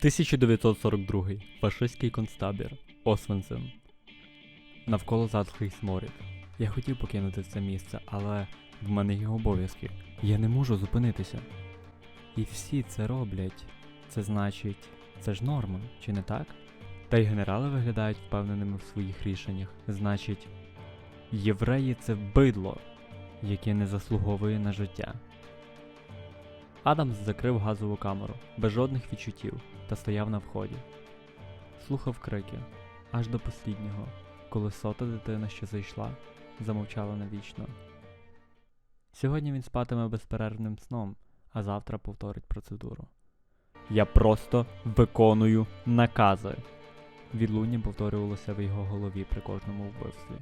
1942. Фашистський концтабір. Освенцим. Навколо затхлий сморід. Я хотів покинути це місце, але в мене є обов'язки. Я не можу зупинитися. І всі це роблять. Це значить, це ж норма, чи не так? Та й генерали виглядають впевненими в своїх рішеннях. Значить, євреї це бидло, яке не заслуговує на життя. Адамс закрив газову камеру без жодних відчуттів та стояв на вході. Слухав крики аж до посліднього, коли сота дитина, що зайшла, замовчала навічно. Сьогодні він спатиме безперервним сном, а завтра повторить процедуру. Я просто виконую накази. Відлуння повторювалося в його голові при кожному вбивстві.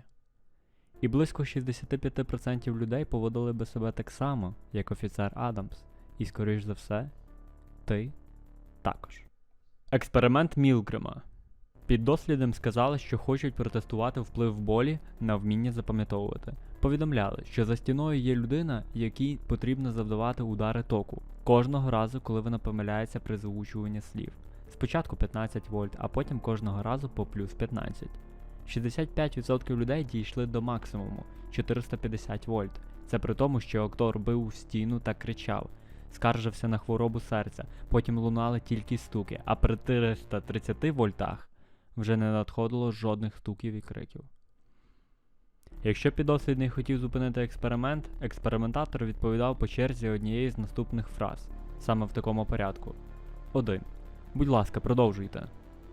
І близько 65% людей поводили би себе так само, як офіцер Адамс, і, скоріш за все, ти також. Експеримент Мілгрима. Під дослідом сказали, що хочуть протестувати вплив болі на вміння запам'ятовувати. Повідомляли, що за стіною є людина, якій потрібно завдавати удари току кожного разу, коли вона помиляється при заучуванні слів. Спочатку 15 вольт, а потім кожного разу по плюс 15. 65% людей дійшли до максимуму 450 вольт. Це при тому, що актор бив у стіну та кричав, скаржився на хворобу серця, потім лунали тільки стуки, а при 330 вольтах вже не надходило жодних стуків і криків. Якщо підослідний хотів зупинити експеримент, експериментатор відповідав по черзі однієї з наступних фраз, саме в такому порядку. 1. Будь ласка, продовжуйте.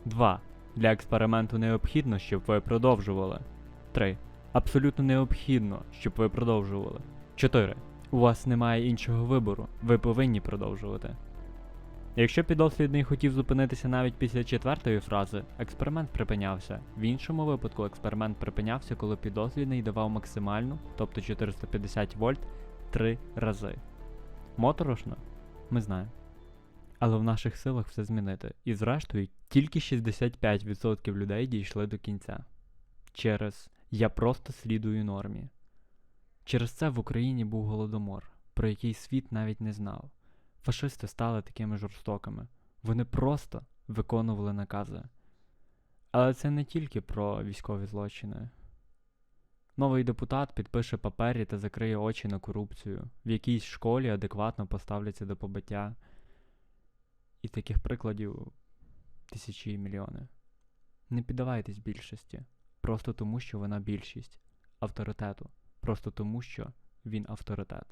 2. Для експерименту необхідно, щоб ви продовжували. 3. Абсолютно необхідно, щоб ви продовжували. 4. У вас немає іншого вибору, ви повинні продовжувати. Якщо підослідний хотів зупинитися навіть після четвертої фрази, експеримент припинявся. В іншому випадку експеримент припинявся, коли підослідний давав максимальну, тобто 450 вольт, 3 рази. Моторошно? Ми знаємо. Але в наших силах все змінити. І зрештою, тільки 65% людей дійшли до кінця. Через я просто слідую нормі. Через це в Україні був голодомор, про який світ навіть не знав. Фашисти стали такими жорстокими. Вони просто виконували накази. Але це не тільки про військові злочини. Новий депутат підпише папері та закриє очі на корупцію, в якійсь школі адекватно поставляться до побиття. І таких прикладів тисячі і мільйони. Не піддавайтесь більшості, просто тому, що вона більшість, авторитету, просто тому, що він авторитет.